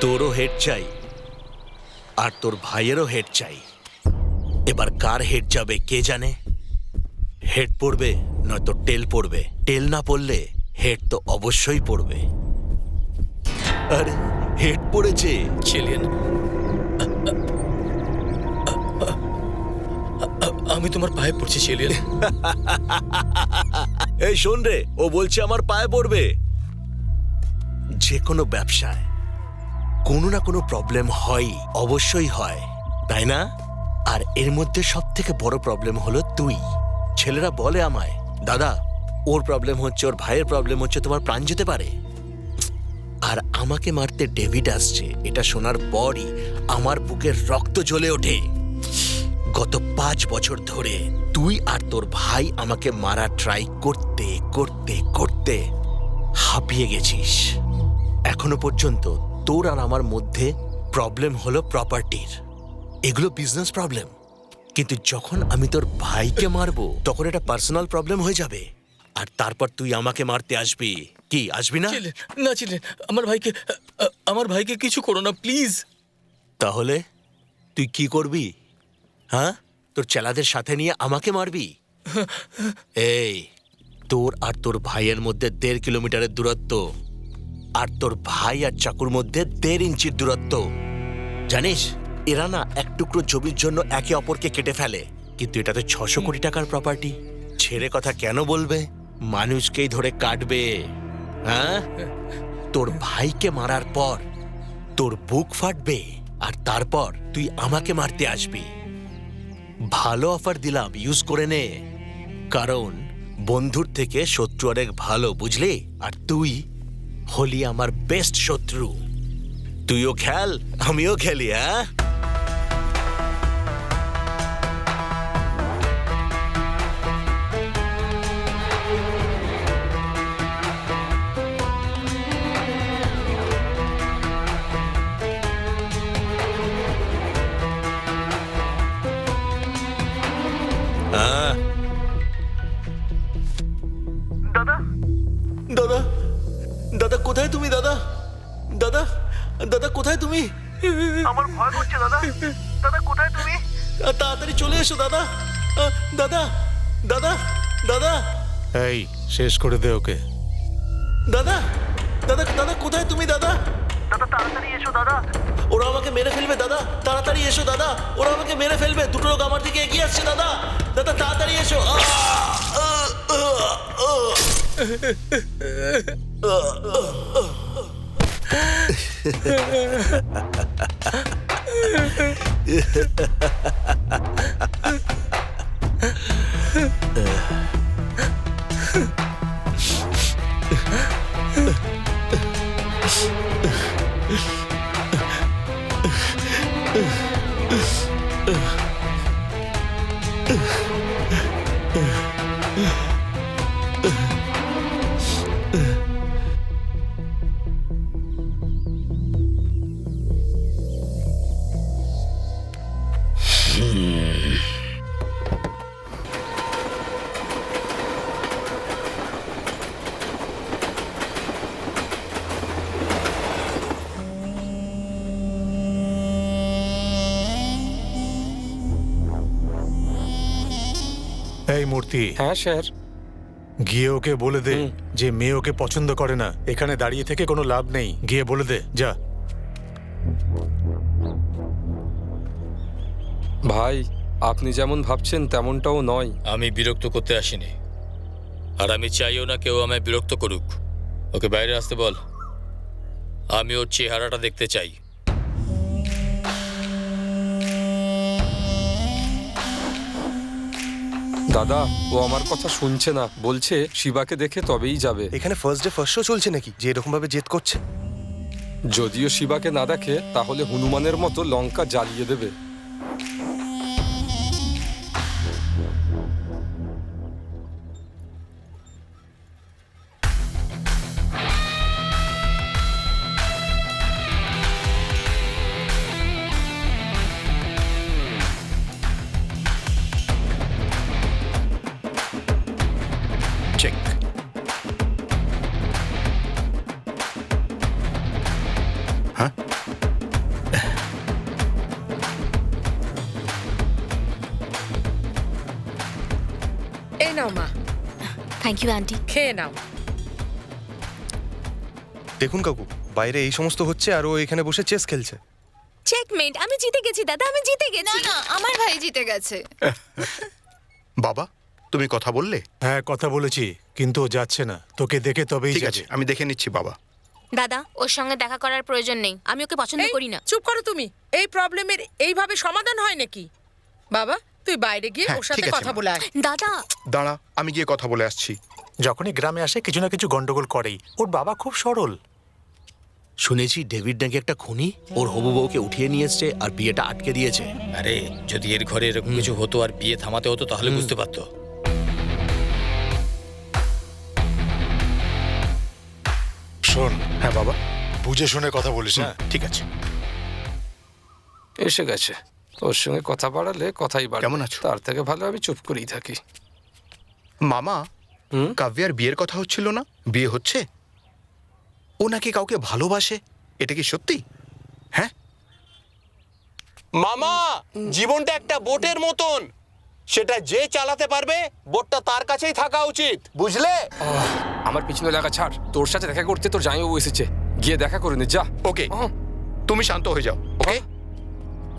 তোরও হেড চাই আর তোর ভাইয়েরও হেড চাই। এবার কার হেড যাবে কে জানে? হেড পড়বে নয়তো টেল পড়বে। টেল না পড়লে হেড তো অবশ্যই পড়বে। আরে হেড পড়েছে। চিলিয়ান আমি তোমার পায়ে পড়ছি চিলিয়ান এই শোন রে ও বলছে আমার পায়ে পড়বে। যে কোনো ব্যবসায় কোনো না কোনো প্রবলেম হয়, অবশ্যই হয়, তাই না? আর এর মধ্যে সব থেকে বড় প্রবলেম হলো তুই। ছেলেরা বলে আমায়, দাদা, ওর প্রবলেম হচ্ছে, ওর ভাইয়ের প্রবলেম হচ্ছে, তোমার প্রাণ যেতে পারে। আর আমাকে মারতে ডেভিড আসছে, এটা শোনার পরই আমার বুকের রক্ত জ্বলে ওঠে। গত পাঁচ বছর ধরে তুই আর তোর ভাই আমাকে মারা ট্রাই করতে করতে করতে হাঁপিয়ে গেছিস। এখনও পর্যন্ত তোর আর আমার মধ্যে প্রবলেম হলো প্রপার্টির এগুলো বিজনেস প্রবলেম কিন্তু যখন আমি তোর ভাইকে মারবো তখন এটা পার্সোনাল প্রবলেম হয়ে যাবে। আর তারপর তুই আমাকে মারতে আসবি। কি আসবি না? না চিলিয়ান আমার ভাইকে আমার ভাইকে কিছু করো না প্লিজ তাহলে তুই কি করবি? হ্যাঁ? তোর চেলাদের সাথে নিয়ে আমাকে মারবি? এই তোর আর তোর ভাইয়ের মধ্যে দেড় কিলোমিটারের দূরত্ব। আর তোর ভাই আর চাকুর মধ্যে দেড় ইঞ্চির দূরত্ব। জানিস, এরা না এক টুকরো জমির জন্য একে অপরকে কেটে ফেলে। কিন্তু এটা তো ছশো কোটি টাকার প্রপার্টি ছেড়ে কথা কেন বলবে? মানুষকেই ধরে কাটবে। হ্যাঁ? তোর ভাইকে মারার পর তোর বুক ফাটবে আর তারপর তুই আমাকে মারতে আসবি। ভালো অফার দিলাম ইউজ করে নে। কারণ বন্ধুর থেকে শত্রু অনেক ভালো, বুঝলি? আর তুই হলি আমার বেস্ট শত্রু। তুইও খেল আমিও খেলি হ্যাঁ? কোথায় তুমি দাদা? দাদা? দাদা কোথায় তুমি? আমার ভয় করছে দাদা। দাদা কোথায় তুমি? তাড়াতাড়ি চলে এসো দাদা। দাদা দাদা দাদা। এই শেষ করে দে ওকে। দাদা দাদা দাদা কোথায় তুমি দাদা? দাদা তাড়াতাড়ি এসো দাদা। ওরা আমাকে মেরে ফেলবে দাদা। তাড়াতাড়ি এসো দাদা। ওরা আমাকে মেরে ফেলবে। দুটো লোক আমার দিকে এগিয়ে আসছে দাদা। দাদা তাড়াতাড়ি এসো। আহ! আহ! আহ! আহ! এই মূর্তি হ্যাঁ স্যার। গিয়ে ওকে বলে দে যে মেয়ে ওকে পছন্দ করে না। এখানে দাঁড়িয়ে থেকে কোনো লাভ নেই। গিয়ে বলে দে যা। ভাই আপনি যেমন ভাবছেন তেমনটাও নয়। আমি বিরক্ত করতে আসিনি। আর আমি চাইও না কেউ আমায় বিরক্ত করুক। ওকে বাইরে আসতে বল। আমি ওর চেহারাটা দেখতে চাই। দাদা ও আমার কথা শুনছে না। বলছে শিবাকে দেখে তবেই যাবে। এখানে ফার্স্ট ডে ফার্স্ট শো চলছে নাকি? যে এরকম ভাবে জেদ করছে? যদিও শিবাকে না দেখে তাহলে হনুমানের মতো লঙ্কা জ্বালিয়ে দেবে। নাও মা থ্যাংক ইউ আন্টি খেয়ে নাও দেখুন কাকু বাইরে এই সমস্ত হচ্ছে আর ও এখানে বসে চেস খেলছে। চেকমেট আমি জিতে গেছি দাদা আমি জিতে গেছি। না না আমার ভাই জিতে গেছে। বাবা তুমি কথা বললে? হ্যাঁ কথা বলেছি কিন্তু ও যাচ্ছে না। তোকে দেখে তবেই ঠিক যাবে আছে আমি দেখে নিচ্ছি বাবা। দাদা ওর সঙ্গে দেখা করার প্রয়োজন নেই। আমি ওকে পছন্দ এই, করি না। চুপ করো তুমি। এই প্রবলেমের এইভাবে সমাধান হয় নাকি? বাবা তুই বাইরে গিয়ে হ্যাঁ, ওর সাথে ঠিক আছে, কথা মা। বলে আয়। দাদা। দাঁড়া আমি গিয়ে কথা বলে আসছি। যখনই গ্রামে আসে কিছু না কিছু গন্ডগোল করেই। ওর বাবা খুব সরল। শুনেছি ডেভিড নাকি একটা খুনি? ওর হবু বউকে উঠিয়ে নিয়ে এসছে আর বিয়েটা আটকে দিয়েছে। আরে যদি এর ঘরে এরকম কিছু হতো আর বিয়ে থামাতে হতো তাহলে বুঝতে পারতো। শোন হ্যাঁ বাবা বুঝে শুনে কথা বলিস হ্যাঁ? ঠিক আছে। এসে গেছে। ওর সঙ্গে কথা বাড়ালে কথাই বাড়ে। কেমন আছো? তার থেকে ভালো আমি চুপ করেই থাকি। মামা হুম? কাব্যার বিয়ের কথা হচ্ছিল না? বিয়ে হচ্ছে? ও নাকি কাউকে ভালোবাসে? এটা কি সত্যি? হ্যাঁ? মামা জীবনটা একটা বোটের মতন। সেটা যে চালাতে পারবে বোটটা তার কাছেই থাকা উচিত বুঝলে? আমার পিছনে লাগা ছাড়। তোর সাথে দেখা করতে তোর জামাইবাবু এসেছে। গিয়ে দেখা করে নে যা। ওকে। তুমি শান্ত হয়ে যাও ওকে?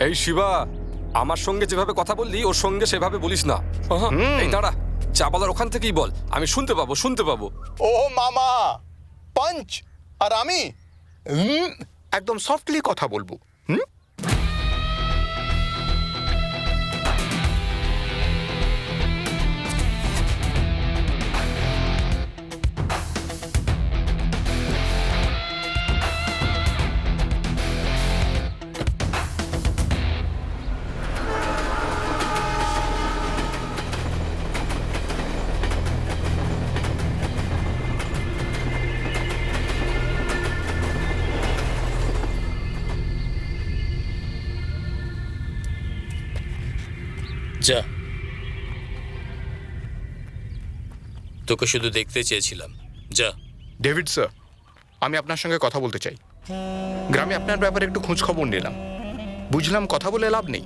এই শিবা আমার সঙ্গে যেভাবে কথা বললি ওর সঙ্গে সেভাবে বলিস না। হুম। এই দাঁড়া যা বলার ওখান থেকেই বল। আমি শুনতে পাবো শুনতে পাবো। ও মামা পাঞ্চ আর আমি একদম সফটলি কথা বলব। হুম? তোকে শুধু দেখতে চেয়েছিলাম। যা। ডেভিড স্যার আমি আপনার সঙ্গে কথা বলতে চাই। গ্রামে আপনার ব্যাপারে একটু খোঁজ খবর নিলাম। বুঝলাম কথা বলে লাভ নেই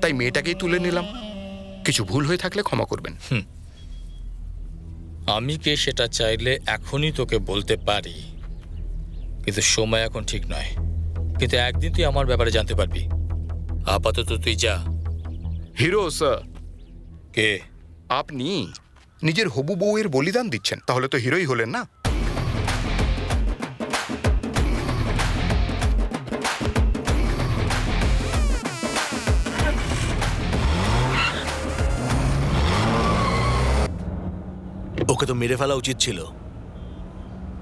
তাই মেয়েটাকেই তুলে নিলাম। কিছু ভুল হয়ে থাকলে ক্ষমা করবেন। আমি কে সেটা চাইলে এখনই তোকে বলতে পারি। কিন্তু সময় এখন ঠিক নয়। কিন্তু একদিন তুই আমার ব্যাপারে জানতে পারবি। আপাতত তুই যা। Hero sir. কে? আপনি? নিজের হবু বউয়ের বলিদান দিচ্ছেন তাহলে তো হিরোই হলেন না। ওকে তো মেরে ফেলা উচিত ছিল।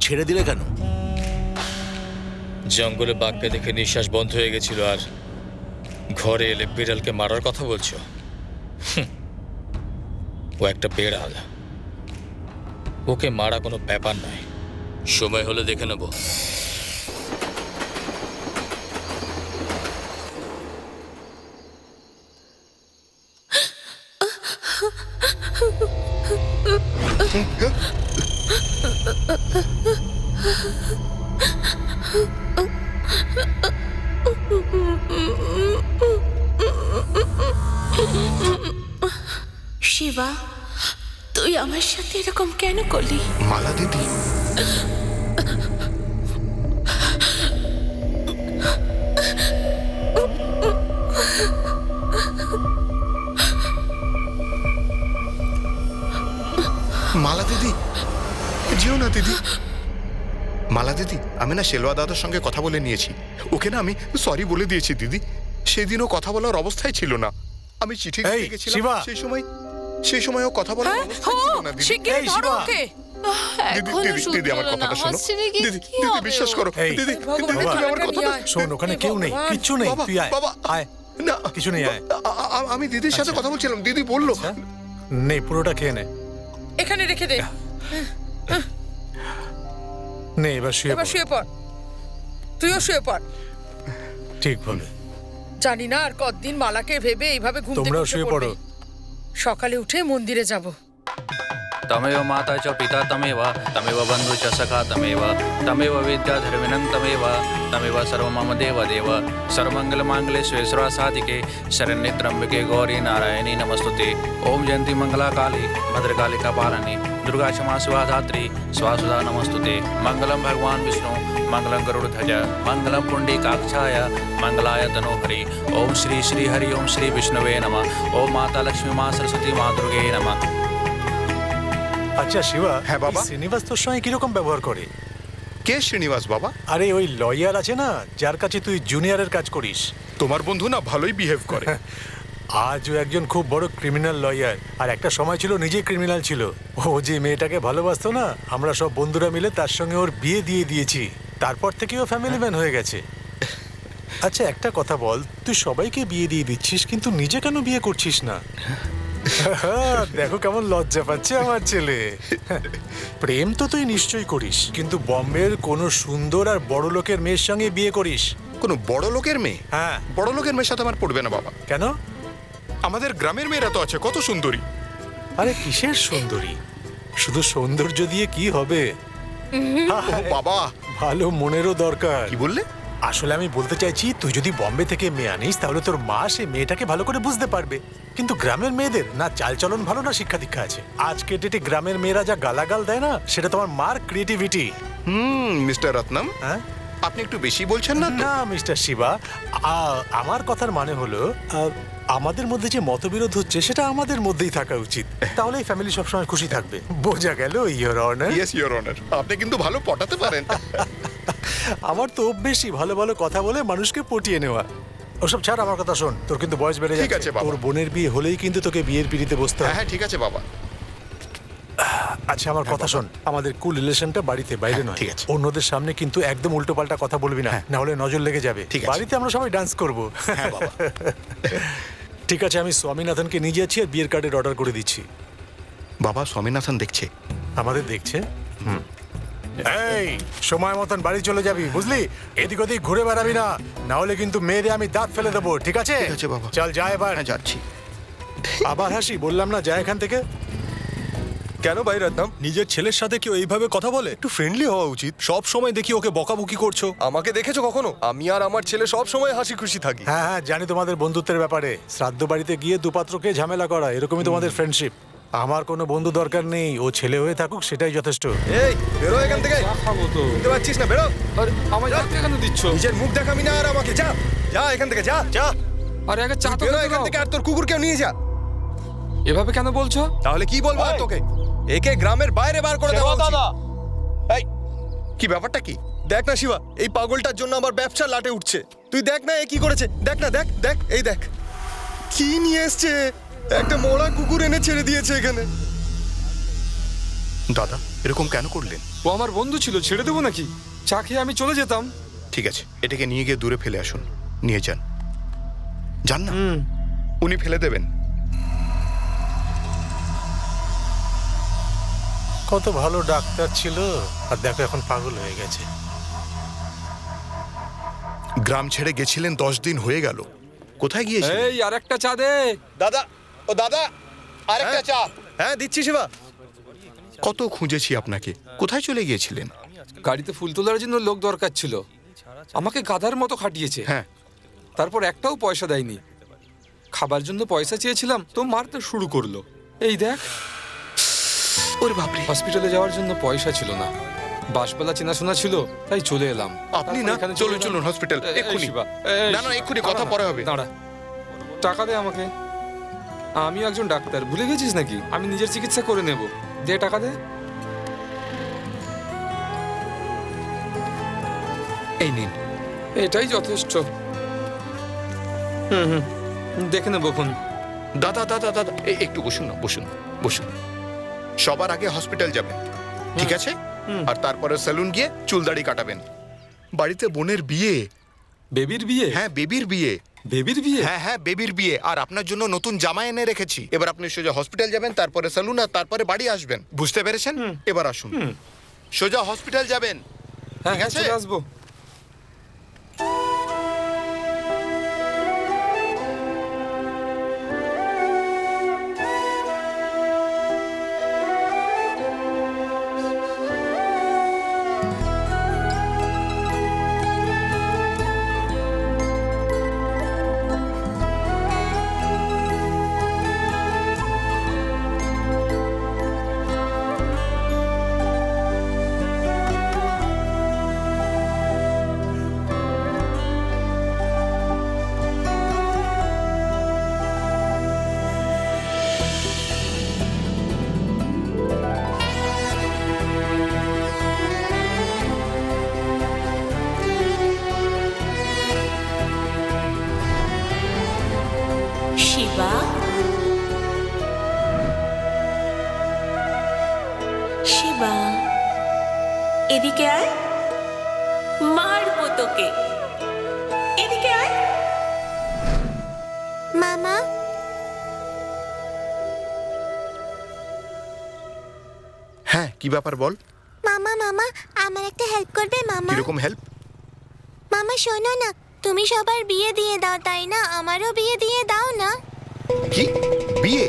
ছেড়ে দিলে কেন? জঙ্গলে বাঘকে দেখে নিঃশ্বাস বন্ধ হয়ে গেছিল আর ঘরে এলে বিড়ালকে মারার কথা বলছো। ও একটা বেড়াল। ওকে মারা কোনো ব্যাপার নয়। সময় হলে দেখে নেব। শিবা তুই আমার সাথে এরকম কেন করলি? মালা দিদি। মালা দিদি যেও না দিদি। মালা দিদি আমি না শেলওয়া দাদার সঙ্গে কথা বলে নিয়েছি। ওকে না আমি সরি বলে দিয়েছি দিদি। সেদিনও কথা বলার অবস্থায় ছিল না। আমি চিঠি এই, লিখে গেছিলাম শিবা। সেই সময় সেই সময় ও কথা বলার হ্যাঁ দিদি শিগগিরই এই, ধরো শিবা। ওকে দিদি এখনও দিদি দিদি আমার কথাটা শোনো? দিদি কি দিদি হবে বিশ্বাস ওর? করো এই, দিদি ভগবান, দিদি তুমি আমার বাবা, কথাটা নিয়ে আয়। শোন ওখানে কেউ নেই। কিচ্ছু নেই বাবা, তুই আয় বাবা, আয় না কিছু নেই, আয়। আ- আ- আমি দিদির সাথে আচ্ছা। কথা বলছিলাম দিদি বলল। নেই পুরোটা খেয়ে নে এখানে রেখে দে নে এবার শুয়ে এবার পড়। শুয়ে পড় তুইও শুয়ে পড় ঠিক বলে জানি না আর কতদিন মালাকে ভেবে এইভাবে ঘুম থেকে তোমরাও উঠে শুয়ে পড়বে। পড়ো সকালে উঠে মন্দিরে যাব তমেব মাতা চ পিতা তমেব তমেব বন্ধু চ সখা তমেব তমেব বিদ্যা ধর্মিণং তমেব তমেব সর্বমম দেব দেব সর্বমঙ্গল মাঙ্গলে স্বেশ্বরা সাধিকে শরণ্যে ত্রম্বিকে গৌরী নারায়ণী নমস্তুতে ওম জয়ন্তী মঙ্গলা কালী ভদ্রকালী কপালনী दुर्गा क्षमा शिवा धात्री स्वासुधा नमस्तुते मङ्गलं भगवान् विष्णु मङ्गलं गरुडध्वज मङ्गलं पुण्डीकाक्षाय मङ्गलाय तनोहरि ॐ श्री श्री हरि ओं श्री विष्णवे नमः ॐ माता लक्ष्मी माँ सरस्वती माँ दुर्गे नमः আচ্ছা শিবা হ্যাঁ, বাবা? এই শ্রীনিবাস তোর সঙ্গে কিরকম ব্যবহার করে কে শ্রীনিবাস বাবা আরে ওই লয়ার আছে না যার কাছে তুই জুনিয়রের কাজ করিস তোমার বন্ধু না ভালোই বিহেভ করে আজও একজন খুব বড় ক্রিমিনাল লয়ার আর একটা সময় ছিল নিজেই ক্রিমিনাল ছিল। ও যে মেয়েটাকে ভালোবাসতো না আমরা সব বন্ধুরা মিলে তার সঙ্গে ওর বিয়ে দিয়ে দিয়েছি। তারপর থেকে ও ফ্যামিলি ম্যান হয়ে গেছে। আচ্ছা একটা কথা বল তুই সবাইকে বিয়ে দিয়ে দিচ্ছিস কিন্তু নিজে কেন বিয়ে করছিস না? দেখো কেমন লজ্জা পাচ্ছে আমার ছেলে। প্রেম তো তুই নিশ্চয়ই করিস কিন্তু বম্বের কোনো সুন্দর আর বড় লোকের মেয়ের সঙ্গে বিয়ে করিস। কোনো বড় লোকের মেয়ে? হ্যাঁ। বড় লোকের মেয়ের সাথে আমার পড়বে না বাবা। কেন? আমাদের গ্রামের মেয়েরা তো আছে কত সুন্দরী। আরে কিসের সুন্দরী? শুধু সৌন্দর্য দিয়ে কি হবে? ও বাবা। ভালো মনেরও দরকার। কি বললে? আসলে আমি বলতে চাইছি তুই যদি বম্বে থেকে মেয়ে আনিস তাহলে তোর মা সে মেয়েটাকে ভালো করে বুঝতে পারবে। কিন্তু গ্রামের মেয়েদের না চালচলন ভালো না শিক্ষা দীক্ষা আছে আজকে ডেটে গ্রামের মেয়েরা যা গালাগাল দেয় না সেটা তোমার মার ক্রিয়েটিভিটি হুম মিস্টার রত্নম। হ্যাঁ? আপনি একটু বেশি বলছেন না না মিস্টার শিবা আমার কথার মানে হলো আমাদের মধ্যে যে মতবিরোধ হচ্ছে সেটা আমাদের মধ্যেই থাকা উচিত। তাহলে এই ফ্যামিলি সবসময় খুশি থাকবে। বোঝা গেল your honour yes your honour আপনি কিন্তু ভালো পটাতে পারেন। আমার তো অভ্যেসই ভালো ভালো কথা বলে মানুষকে পটিয়ে নেওয়া। ওসব ছাড় আমার কথা শোন। তোর কিন্তু বয়স বেড়ে ঠিক যাচ্ছে। আছে, বাবা। তোর বোনের বিয়ে হলেই কিন্তু তোকে বিয়ের পিড়িতে বসতে হ্যাঁ। হবে হ্যাঁ ঠিক আছে বাবা। আচ্ছা আমার কথা শোন। আমাদের কুল রিলেশনটা বাড়িতে বাইরে হ্যাঁ, নয়। ঠিক আছে। অন্যদের সামনে কিন্তু একদম উল্টো পাল্টা কথা বলবি না। না হলে নজর লেগে যাবে। বাড়িতে আমরা সবাই ডান্স করব। হ্যাঁ বাবা। ঠিক আছে আমি স্বামীনাথনকে নিয়ে যাচ্ছি আর বিয়ের কার্ডের অর্ডার করে দিচ্ছি। বাবা স্বামীনাথন দেখছে। আমাদের দেখছে? এই সময় মতন বাড়ি চলে যাবি বুঝলি? এদিক ওদিক ঘুরে বেড়াবি না না হলে কিন্তু মেয়েরে আমি দাঁত ফেলে দেবো ঠিক আছে? ঠিক আছে, বাবা। চল যা এবার। হ্যাঁ যাচ্ছি। আবার হাসি বললাম না যা এখান থেকে। কেন ভাই রত্নম? নিজের ছেলের সাথে কেউ এইভাবে কথা বলে? একটু ফ্রেন্ডলি হওয়া উচিত। সব সময় দেখি ওকে বকাবকি করছ। আমাকে দেখেছ কখনো? আমি আর আমার ছেলে সব সময় হাসি খুশি থাকি। হ্যাঁ হ্যাঁ জানি তোমাদের বন্ধুত্বের ব্যাপারে। শ্রাদ্ধ বাড়িতে গিয়ে দুপাত্রকে ঝামেলা করা এরকমই তোমাদের ফ্রেন্ডশিপ আমার কোনো বন্ধু দরকার নেই ও ছেলে হয়ে থাকুক সেটাই যথেষ্ট। এই বেরো এখান থেকে। খাব তো। বুঝতে পারছিস না বেরো। আরে আমায় ডাকতে কেন দিচ্ছ? নিজের মুখ দেখাবি না আর আমাকে। যা যা এখান থেকে যা যা। আরে আগে চা তো বেরো এখান থেকে আর তোর কুকুরকেও নিয়ে যা। এভাবে কেন বলছো? তাহলে কি বলব আর তোকে? একে গ্রামের বাইরে বার করে দেওয়া দাদা। এই কি ব্যাপারটা কি? দেখ না শিবা এই পাগলটার জন্য আমার ব্যবসা লাটে উঠছে। তুই দেখ না এ কি করেছে। দেখ না দেখ দেখ এই দেখ। কি নিয়ে এসছে? একটা মোড়া কুকুর এনে ছেড়ে দিয়েছে এখানে। দাদা এরকম কেন করলেন? ও আমার বন্ধু ছিল ছেড়ে দেবো নাকি? চা খেয়ে আমি চলে যেতাম। ঠিক আছে এটাকে নিয়ে গিয়ে দূরে ফেলে আসুন। নিয়ে যান। যান না। উনি ফেলে দেবেন। কত ভালো ডাক্তার ছিল। আর দেখো এখন পাগল হয়ে গেছে। গ্রাম ছেড়ে গেছিলেন দশ দিন হয়ে গেল। কোথায় গিয়েছিলেন? এই আর একটা চা দে। দাদা ও দাদা আরেকটা চা। হ্যাঁ দিচ্ছি শিবা। কত খুঁজেছি আপনাকে? কোথায় চলে গিয়েছিলেন? গাড়িতে ফুল তোলার জন্য লোক দরকার ছিল। আমাকে গাধার মতো খাটিয়েছে। হ্যাঁ। তারপর একটাও পয়সা দেয়নি। খাবার জন্য পয়সা চেয়েছিলাম তো মারতে শুরু করল। এই দেখ। ওরে বাপরে। হসপিটালে যাওয়ার জন্য পয়সা ছিল না। বাসবেলা চেনাশোনা ছিল তাই চলে এলাম। আপনি না এখানে চলুন চলুন হসপিটাল এক্ষুনি। শিবা, এই না না এক্ষুনি কথা পরে হবে। দাঁড়া। টাকা দে আমাকে। আমি একজন ডাক্তার ভুলে গেছিস নাকি? আমি নিজের চিকিৎসা করে নেব। দে টাকা দে। এই নিন। এটাই যথেষ্ট। হুম হুম। দেখে নেব খন দাদা দাদা দাদা একটু বসুন না বসুন বসুন। সবার আগে হসপিটাল যাবেন ঠিক আছে? আর তারপরে সেলুন গিয়ে চুল দাড়ি কাটাবেন। বাড়িতে বোনের বিয়ে। বেবির বিয়ে? হ্যাঁ বেবির বিয়ে। বেবির বিয়ে? হ্যাঁ হ্যাঁ বেবির বিয়ে। আর আপনার জন্য নতুন জামা এনে রেখেছি। এবার আপনি সোজা হসপিটাল যাবেন তারপরে সেলুন আর তারপরে বাড়ি আসবেন। বুঝতে পেরেছেন? এবার আসুন। সোজা হসপিটাল যাবেন। হ্যাঁ ঠিক হ্যাঁ আছে? আসব। তোকে এদিকে আয়। মামা? হ্যাঁ কি ব্যাপার বল? মামা মামা আমার একটা হেল্প করবে মামা? কীরকম হেল্প মামা শোনো না তুমি সবার বিয়ে দিয়ে দাও তাই না? আমারও বিয়ে দিয়ে দাও না। কি? বিয়ে?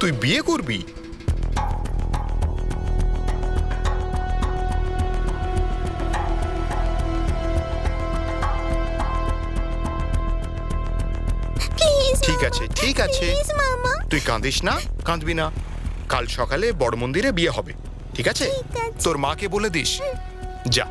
তুই বিয়ে করবি? ঠিক আছে ঠিক আছে। মামা। তুই কাঁদিস না কাঁদবি না। কাল সকালে বড় মন্দিরে বিয়ে হবে ঠিক আছে। তোর মাকে বলে দিস। যা।